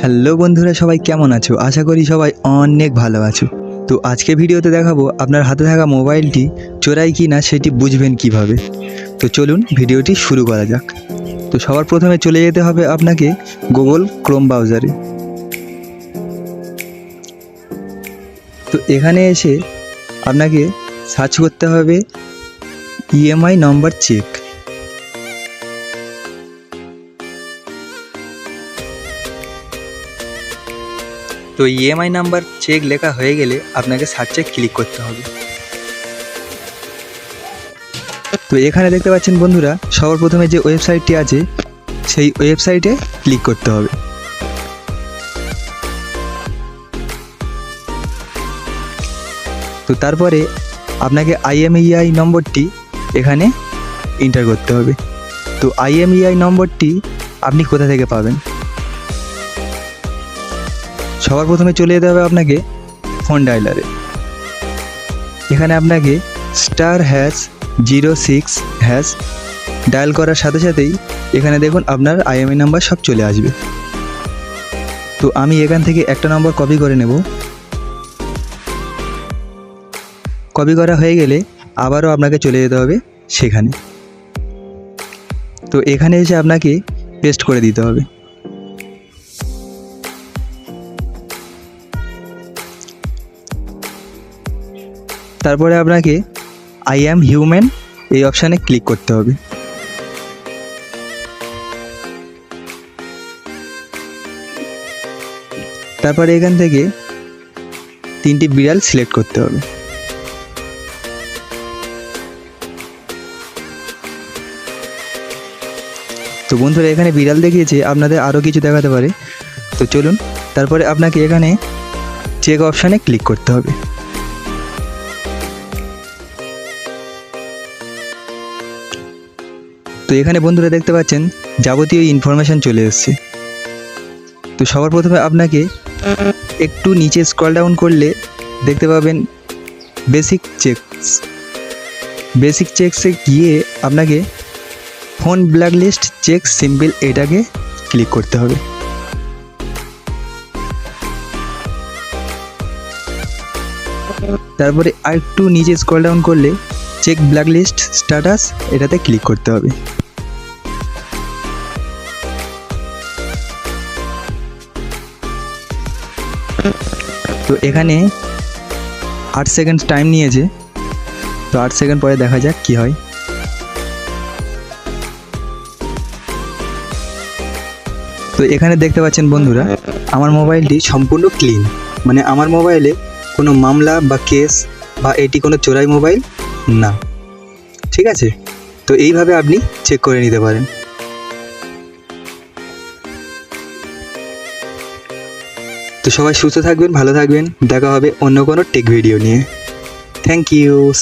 Hello বন্ধুরা, সবাই কেমন আছো? আশা করি সবাই অনেক ভালো আছো। তো আজকে ভিডিওতে দেখাবো আপনার হাতে থাকা মোবাইলটি চোরাই কি না সেটি বুঝবেন কীভাবে। তো চলুন ভিডিওটি শুরু করা যাক। তো সবার প্রথমে চলে যেতে হবে আপনাকে গুগল ক্রোম ব্রাউজারে। তো এখানে এসে আপনাকে সার্চ করতে হবে ইএমআই নম্বর চেক। তো ইএমআই নাম্বার চেক লেখা হয়ে গেলে আপনাকে সার্চে ক্লিক করতে হবে। তো এখানে দেখতে পাচ্ছেন বন্ধুরা সবার প্রথমে যে ওয়েবসাইটটি আছে, সেই ওয়েবসাইটে ক্লিক করতে হবে। তো তারপরে আপনাকে আইএমইআই নম্বরটি এখানে এন্টার করতে হবে। তো আইএমইআই নম্বরটি আপনি কোথা থেকে পাবেন? সবার প্রথমে চলে যেতে হবে আপনাকে ফোন ডায়লারে। এখানে আপনাকে star hash zero six hash dial করার সাথে সাথেই এখানে দেখুন আপনার আইএমআই নাম্বার সব চলে আসবে। তো আমি এখান থেকে একটা নম্বর কপি করে নেব। কপি করা হয়ে গেলে আবারও আপনাকে চলে যেতে হবে সেখানে। তো এখানে এসে আপনাকে পেস্ট করে দিতে হবে। তারপরে আপনাকে আই অ্যাম হিউম্যান এই অপশানে ক্লিক করতে হবে। তারপরে এখান থেকে তিনটি বিড়াল সিলেক্ট করতে হবে। তো বন্ধুরা, এখানে বিড়াল দেখিয়েছে, আপনাদের আরও কিছু দেখাতে পারে। তো চলুন, তারপরে আপনাকে এখানে চেক অপশানে ক্লিক করতে হবে। তো এখানে বন্ধুরা দেখতে পাচ্ছেন, যাবতীয় ইনফরমেশান চলে এসছে। তো সবার প্রথমে আপনাকে একটু নিচে স্ক্রল ডাউন করলে দেখতে পাবেন বেসিক চেকস বেসিক চেকসে গিয়ে আপনাকে phone black list check simple এটাকে ক্লিক করতে হবে। তারপরে আরেকটু নিচে স্ক্রল ডাউন করলে চেক ব্ল্যাক লিস্ট স্ট্যাটাস এটাতে ক্লিক করতে হবে। তো এখানে আট সেকেন্ড টাইম নিয়েছে। তো আট সেকেন্ড পরে দেখা যাক কি হয়। তো এখানে দেখতে পাচ্ছেন বন্ধুরা, আমার মোবাইলটি সম্পূর্ণ ক্লিন। মানে আমার মোবাইলে কোনো মামলা বা কেস বা এটি কোনো চোরাই মোবাইল না। ঠিক আছে? তো এইভাবে আপনি চেক করে নিতে পারেন। তো সবাই সুস্থ থাকবেন, ভালো থাকবেন। দেখা হবে অন্য কোনো টেক ভিডিও নিয়ে। Thank you